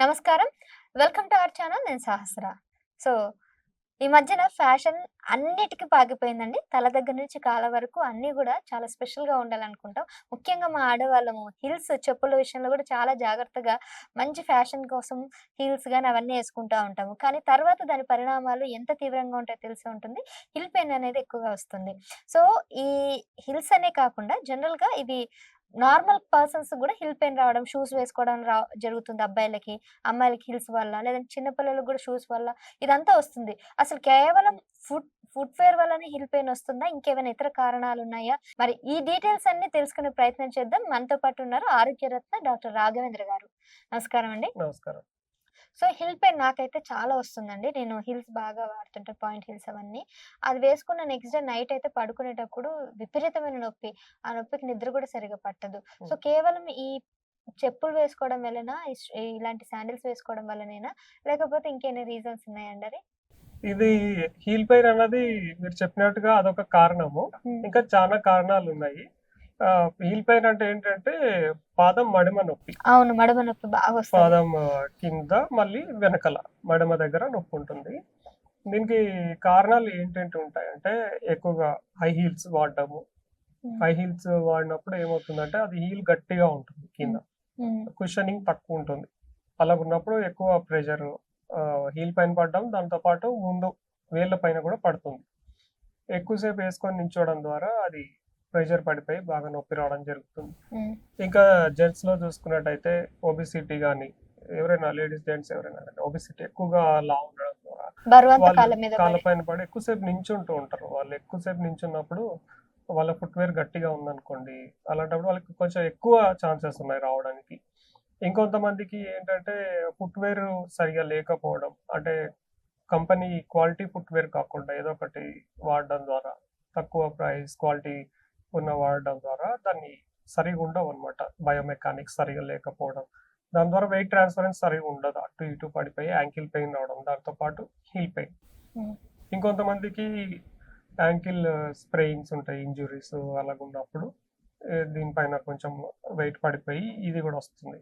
నమస్కారం. Welcome to our channel. నేను Sahasra. So ఈ మధ్యన ఫ్యాషన్ అన్నిటికీ పాకిపోయిందండి తల దగ్గర నుంచి కాళ్ళ వరకు అన్నీ కూడా చాలా స్పెషల్గా ఉండాలనుకుంటాం. ముఖ్యంగా మా ఆడవాళ్ళము హిల్స్ చెప్పుల విషయంలో కూడా చాలా జాగ్రత్తగా మంచి ఫ్యాషన్ కోసం హీల్స్ కానీ అవన్నీ వేసుకుంటూ ఉంటాము. కానీ తర్వాత దాని పరిణామాలు ఎంత తీవ్రంగా ఉంటాయో తెలిసి ఉంటుంది. హిల్ పెయిన్ అనేది ఎక్కువగా వస్తుంది. సో ఈ హిల్స్ అనే కాకుండా జనరల్గా ఇవి నార్మల్ పర్సన్స్ కూడా హిల్ పెయిన్ రావడం షూస్ వేసుకోవడం రా జరుగుతుంది అబ్బాయిలకి అమ్మాయిలకి హిల్స్ వల్ల లేదంటే చిన్నపిల్లలకు కూడా షూస్ వల్ల ఇదంతా వస్తుంది. అసలు కేవలం ఫుడ్ ఫుట్వేర్ వల్లనే హిల్ పెయిన్ వస్తుందా? ఇంకేమైనా ఇతర కారణాలు ఉన్నాయా? మరి ఈ డీటెయిల్స్ అన్ని తెలుసుకునే ప్రయత్నం చేద్దాం. మనతో పాటు ఉన్నారు ఆరోగ్యరత్న డాక్టర్ రాఘవేంద్ర గారు. నమస్కారం అండి. నమస్కారం. సో హిల్ పెయిన్ నాకైతే చాలా వస్తుందండి. నేను హిల్స్ బాగా వాడుతుంటాను పాయింట్ హిల్స్ అవన్నీ. అది వేసుకున్న నెక్స్ట్ డే నైట్ అయితే పడుకునేటప్పుడు విపరీతమైన నొప్పి. ఆ నొప్పికి నిద్ర కూడా సరిగా పట్టదు. సో. కేవలం ఈ చెప్పులు వేసుకోవడం వలన ఇలాంటి శాండిల్స్ వేసుకోవడం వల్లనేనా లేకపోతే ఇంకేమైనా రీజన్స్ ఉన్నాయండి అది ఇది హీల్ పెయిన్ అన్నది మీరు చెప్పినట్టుగా అదొక కారణము. ఇంకా చాలా కారణాలు ఉన్నాయి హీల్ పెయిన్ అంటే ఏంటంటే పాదం మడిమ నొప్పి. అవును మడమ నొప్పి బాగా పాదం కింద మళ్ళీ వెనకల మడిమ దగ్గర నొప్పి ఉంటుంది. దీనికి కారణాలు ఏంటంటే ఉంటాయంటే ఎక్కువగా హై హీల్స్ వాడటము. హై హీల్స్ వాడినప్పుడు ఏమవుతుందంటే అది హీల్ గట్టిగా ఉంటుంది కింద. కుషనింగ్ తక్కువ ఉంటుంది. అలా ఉన్నప్పుడు ఎక్కువ ప్రెషర్ హీల్ పైన పడడం దాంతో పాటు ముందు వేళ్ళ పైన కూడా పడుతుంది. ఎక్కువసేపు వేసుకొని నించోవడం ద్వారా అది ప్రెషర్ పడిపోయి బాగా నొప్పి రావడం జరుగుతుంది. ఇంకా జెంట్స్లో చూసుకున్నట్టయితే ఒబిసిటీ కానీ ఎవరైనా లేడీస్ జెంట్స్ ఎవరైనా కానీ ఒబిసిటీ ఎక్కువగా లా ఉండడం కాళ్ళ. పైన పడి ఎక్కువసేపు నించుంటూ ఉంటారు వాళ్ళు ఎక్కువసేపు నించున్నప్పుడు వాళ్ళ ఫుట్వేర్ గట్టిగా ఉందనుకోండి అలాంటప్పుడు వాళ్ళకి కొంచెం ఎక్కువ ఛాన్సెస్ ఉన్నాయి రావడానికి ఇంకొంతమందికి ఏంటంటే ఫుట్వేర్ సరిగా లేకపోవడం అంటే కంపెనీ క్వాలిటీ ఫుట్వేర్ కాకుండా ఏదో ఒకటి వాడడం ద్వారా తక్కువ ప్రైస్ క్వాలిటీ ఉన్న వాడడం ద్వారా దాన్ని సరిగా ఉండవు అనమాట బయోమెకానిక్స్ సరిగా లేకపోవడం. దాని ద్వారా వెయిట్ ట్రాన్స్ఫరెన్స్ సరిగా ఉండదు. అటు ఇటు పడిపోయి యాంకిల్ పెయిన్ రావడం దాంతో పాటు హీల్ పెయిన్ Hmm. ఇంకొంతమందికి యాంకిల్ స్ప్రెయింగ్స్ ఉంటాయి ఇంజురీస్ అలాగ ఉన్నప్పుడు ఏ, దీనిపైన కొంచెం వెయిట్ పడిపోయి ఇది కూడా వస్తుంది.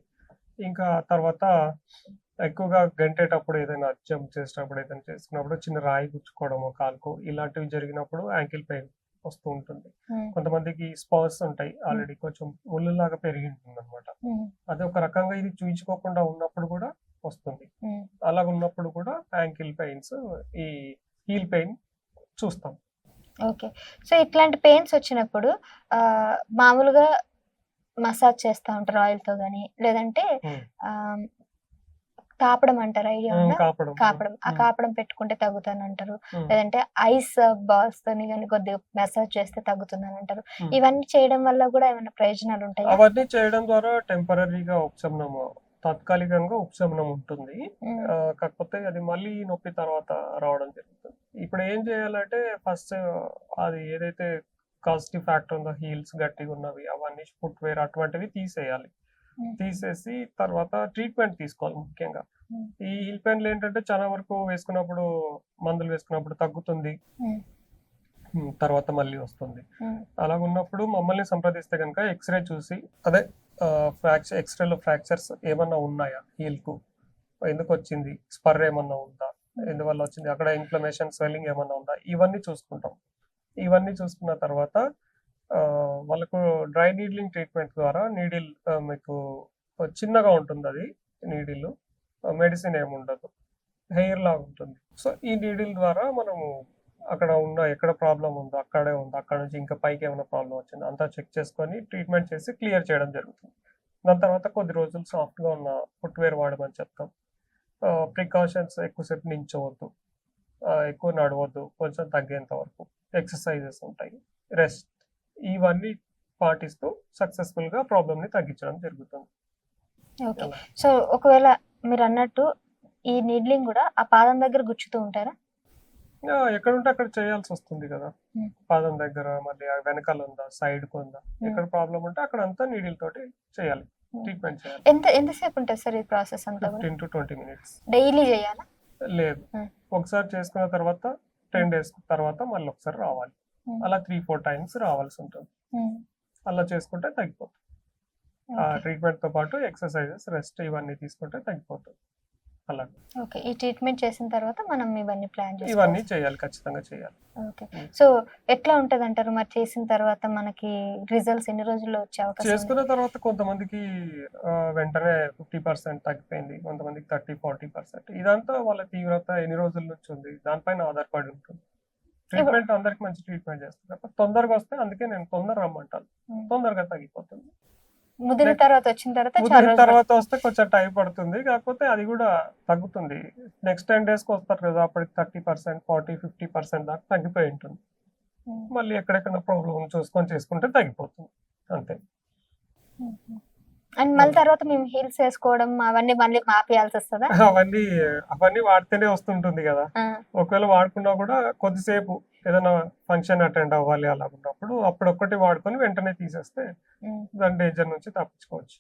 ఇంకా తర్వాత ఎక్కువగా గంటేటప్పుడు ఏదైనా జంప్ చేసేటప్పుడు ఏదైనా చేసుకున్నప్పుడు చిన్న రాయి గుచ్చుకోవడము కాలుకు ఇలాంటివి జరిగినప్పుడు యాంకిల్ పెయిన్ వస్తూ ఉంటుంది. కొంతమందికి స్పర్స్ ఉంటాయి. ఆల్రెడీ కొంచెం ముళ్ళులాగా పెరిగి ఉంటుంది అనమాట. అది ఒక రకంగా ఇది చూయించుకోకుండా ఉన్నప్పుడు కూడా వస్తుంది. Hmm. అలా ఉన్నప్పుడు కూడా యాంకిల్ పెయిన్స్ ఈ హీల్ పెయిన్ చూస్తాం. ఓకే. సో ఇట్లాంటి పెయిన్స్ వచ్చినప్పుడు మామూలుగా మసాజ్ చేస్తూ ఉంటారు ఆయిల్తో గానీ లేదంటే కాపడం అంటారు? ఐడియా కాపడం. ఆ కాపడం పెట్టుకుంటే తగ్గుతాను అంటారు లేదంటే ఐస్ బాల్స్ తోని కానీ కొద్దిగా మసాజ్ చేస్తే తగ్గుతుందని అంటారు. ఇవన్నీ చేయడం వల్ల కూడా ఏమైనా ప్రయోజనాలు ఉంటాయా? అవన్నీ చేయడం ద్వారా టెంపరీగా ఉపశమనం తాత్కాలికంగా ఉపశమనం ఉంటుంది. కాకపోతే అది మళ్ళీ నొప్పి తర్వాత రావడం జరుగుతుంది. ఇప్పుడు ఏం చేయాలంటే ఫస్ట్ అది ఏదైతే కాస్టివ్ ఫ్యాక్టర్ ఉందో హీల్స్ గట్టిగా ఉన్నవి అవన్నీ ఫుట్వేర్ అటువంటివి తీసేయాలి. తీసేసి తర్వాత ట్రీట్మెంట్ తీసుకోవాలి ముఖ్యంగా. Hmm. ఈ హీల్ పెయిన్లు ఏంటంటే చాలా వరకు వేసుకున్నప్పుడు మందులు వేసుకున్నప్పుడు తగ్గుతుంది. Hmm. Hmm, తర్వాత మళ్ళీ వస్తుంది. అలాగ ఉన్నప్పుడు మమ్మల్ని సంప్రదిస్తే కనుక ఎక్స్రే చూసి అదే ఫ్రాక్చర్ ఎక్స్రేలో ఫ్రాక్చర్స్ ఏమన్నా ఉన్నాయా heel కు ఎందుకు వచ్చింది? స్పర్ ఏమన్నా ఉందా? ఎందువల్ల వచ్చింది? అక్కడ ఇన్ఫ్లమేషన్ స్వెల్లింగ్ ఏమన్నా ఉందా? ఇవన్నీ చూసుకుంటాం. ఇవన్నీ చూసుకున్న తర్వాత వాళ్ళకు డ్రై నీడ్లింగ్ ట్రీట్మెంట్ ద్వారా నీడిల్ మీకు చిన్నగా ఉంటుంది అది నీడిల్ మెడిసిన్ ఏమి ఉండదు. హెయిర్ లాగా ఉంటుంది. సో ఈ నీడిల్ ద్వారా మనము అక్కడ ఉన్న ఎక్కడ ప్రాబ్లం ఉందో అక్కడే ఉందో అక్కడ నుంచి ఇంకా పైకి ఏమైనా ప్రాబ్లం వచ్చిందో అంతా చెక్ చేసుకొని ట్రీట్మెంట్ చేసి క్లియర్ చేయడం జరుగుతుంది. దాని తర్వాత కొద్ది రోజులు సాఫ్ట్గా గా ఉన్న ఫుట్వేర్ వాడమని చెప్తాం. ప్రికాషన్స్ ఎక్కువసేపు నించోవద్దు ఎక్కువ నడవద్దు. కొంచెం తగ్గేంత వరకు. ఎక్సర్సైజెస్ ఉంటాయి. రెస్ట్ ఇవన్నీ పాటిస్తూ సక్సెస్ఫుల్గా ప్రాబ్లమ్ని తగ్గించడం జరుగుతుంది. ఓకే. సో ఒకవేళ మీరు అన్నట్టు ఈ నీడ్లింగ్ కూడా ఆ పాదం దగ్గర గుచ్చుతూ ఉంటారా? ఆ, ఎక్కడ ఉంటే అక్కడ చేయాల్సి వస్తుంది కదా. Hmm. పాదం దగ్గర మళ్ళీ వెనకాల ఉందా సైడ్కు ఉందా ఎక్కడ ప్రాబ్లం ఉంటే అక్కడ అంతా నీడిల్ తోటి చేయాలి. Hmm. ట్రీట్మెంట్ చేయాలి. ఎంత ఎంతసేపు ఉంటుంది సార్ ఈ ప్రాసెస్ అంతా fifteen to twenty minutes daily చేయాలా? లేదు. Hmm. ఒకసారి చేసుకున్న తర్వాత టెన్ డేస్ తర్వాత మళ్ళీ ఒకసారి రావాలి. Hmm. అలా త్రీ ఫోర్ టైమ్స్ రావాల్సి ఉంటుంది. ఉమ్. అలా చేసుకుంటే తగ్గిపోతుంది. ఓకే. ట్రీట్మెంట్తో పాటు ఎక్సర్సైజెస్ రెస్ట్ ఇవన్నీ తీసుకుంటే తగ్గిపోతుంది. అలా. ఓకే ఈ ట్రీట్మెంట్ చేసిన తర్వాత మనం ఇవన్నీ ప్లాన్ ఇవన్నీ చేయాలి ఖచ్చితంగా చేయాలి. ఓకే. సో ఎట్లా ఉంటది అంటారు మరి చేసిన తర్వాత మనకి రిజల్ట్స్ ఎన్ని రోజుల్లో వచ్చే అవకాశం? చేసుకున్న తర్వాత కొంతమందికి ఆ, వెంటనే ఫిఫ్టీ పర్సెంట్ తగ్గిపోయింది కొంతమందికి థర్టీ ఫార్టీ పర్సెంట్ ఇదంతా వాళ్ళ తీవ్రత ఎన్ని రోజుల నుంచి ఉంది? దానిపైన ఆధారపడి ఉంటుంది. ట్రీట్మెంట్ అందరికి మంచి ట్రీట్మెంట్ చేస్తారు. తొందరగా వస్తే అందుకే నేను తొందర రమ్మంటాను. Mm. తొందరగా తగ్గిపోతుంది. ముదిరిన తర్వాత వచ్చిన తర్వాత ముదిరిన వస్తే కొంచెం టైం పడుతుంది. కాకపోతే అది కూడా తగ్గుతుంది. నెక్స్ట్ టెన్ డేస్కి వస్తారు కదా అప్పటికి thirty percent forty fifty percent దాకా తగ్గిపోయి ఉంటుంది. Mm. మళ్ళీ ఎక్కడెక్కడ ప్రాబ్లం చూసుకొని చేసుకుంటే తగ్గిపోతుంది. అంతే. అండ్ మళ్ళీ తర్వాత మేము హీల్స్ వేసుకోవడం అవన్నీ మళ్ళీ మాపియాల్సి వస్తుందా? అవన్నీ అవన్నీ వాడితేనే వస్తుంటుంది కదా. ఒకవేళ వాడుకున్నా కూడా కొద్దిసేపు ఏదైనా ఫంక్షన్ అటెండ్ అవ్వాలి అలా ఉన్నప్పుడు అప్పుడు ఒక్కటి వాడుకొని వెంటనే తీసేస్తే దాని డేంజర్ నుంచి తప్పించుకోవచ్చు.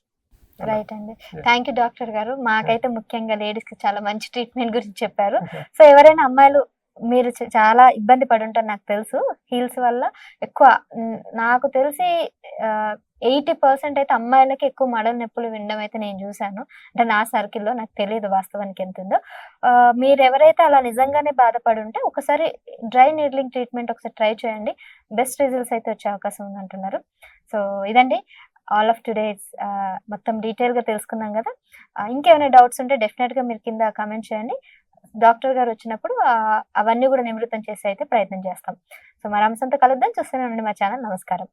రైట్ అండి. థ్యాంక్ యూ డాక్టర్ గారు. మాకైతే ముఖ్యంగా లేడీస్కి చాలా మంచి ట్రీట్మెంట్ గురించి చెప్పారు. సో ఎవరైనా అమ్మాయిలు మీరు చ- చాలా ఇబ్బంది పడి నాకు తెలుసు. హీల్స్ వల్ల ఎక్కువ నాకు తెలిసి ఎయిటీ పర్సెంట్ అయితే అమ్మాయిలకి ఎక్కువ మడల నొప్పులు వినడం అయితే నేను చూశాను. అంటే నా సర్కిల్లో నాకు తెలియదు వాస్తవానికి ఎంత ఉందో మీరు ఎవరైతే అలా నిజంగానే బాధపడి ఉంటే ఒకసారి డ్రై నీడ్లింగ్ ట్రీట్మెంట్ ఒకసారి ట్రై చేయండి. బెస్ట్ రిజల్ట్స్ అయితే వచ్చే అవకాశం ఉందంటున్నారు. సో ఇదండి. ఆల్ ఆఫ్ టుడేస్ మొత్తం డీటెయిల్గా తెలుసుకున్నాం కదా. ఇంకేమైనా డౌట్స్ ఉంటే డెఫినెట్గా మీరు కింద కామెంట్ చేయండి. డాక్టర్ గారు వచ్చినప్పుడు అవన్నీ కూడా నివృత్తం చేసి అయితే ప్రయత్నం చేస్తాం. సో మరి అంశంతో కలుద్దాం. చూస్తూనే ఉండండి మా ఛానల్. నమస్కారం.